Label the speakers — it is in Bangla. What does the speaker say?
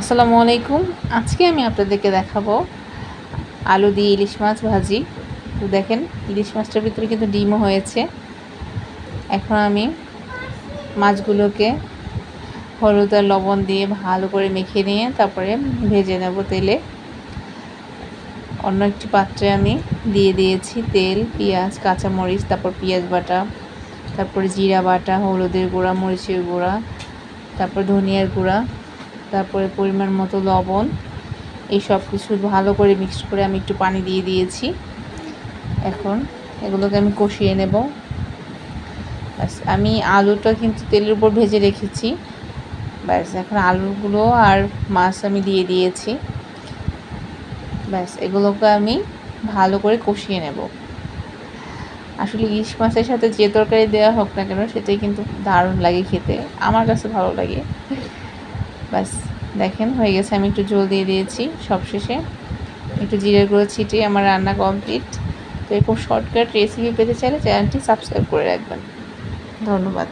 Speaker 1: আসসালামু আলাইকুম। আজকে আমি আপনাদেরকে দেখাবো আলু দিয়ে ইলিশ মাছ ভাজি। তো দেখেন, ইলিশ মাছটার ভিতরে কিন্তু ডিমও হয়েছে। এখন আমি মাছগুলোকে হলুদ আর লবণ দিয়ে ভালো করে মেখে নিয়ে তারপরে ভেজে নেব তেলে। অন্য একটি পাত্রে আমি দিয়ে দিয়েছি তেল, পেঁয়াজ, কাঁচামরিচ, তারপর পেঁয়াজ বাটা, তারপরে জিরা বাটা, হলুদের গুঁড়া, মরিচের গুঁড়া, তারপর ধনিয়ার গুঁড়া তারপরে পরিমাণ মতো লবণ, এই সব কিছু ভালো করে মিক্সড করে আমি একটু পানি দিয়ে দিয়েছি। এখন এগুলোকে আমি কষিয়ে নেব। ব্যাস, আমি আলুটা কিন্তু তেলের উপর ভেজে রেখেছি। ব্যাস, এখন আলুগুলো আর মাছ আমি দিয়ে দিয়েছি। ব্যাস, এগুলোকে আমি ভালো করে কষিয়ে নেব। আসলে ইলিশ মাছের সাথে যে তরকারি দেওয়া হোক না কেন, সেটাই কিন্তু দারুণ লাগে খেতে। আমার কাছে ভালো লাগে। ব্যাস দেখেন, হয়ে গেছে, আমি একটু জল দিয়ে দিয়েছি সবশেষে একটু জিরের গুঁড়ো ছিটিয়ে আমার রান্না কমপ্লিট তো এরকম শর্টকাট রেসিপি পেতে চাইলে চ্যানেলটি সাবস্ক্রাইব করে রাখবেন। ধন্যবাদ।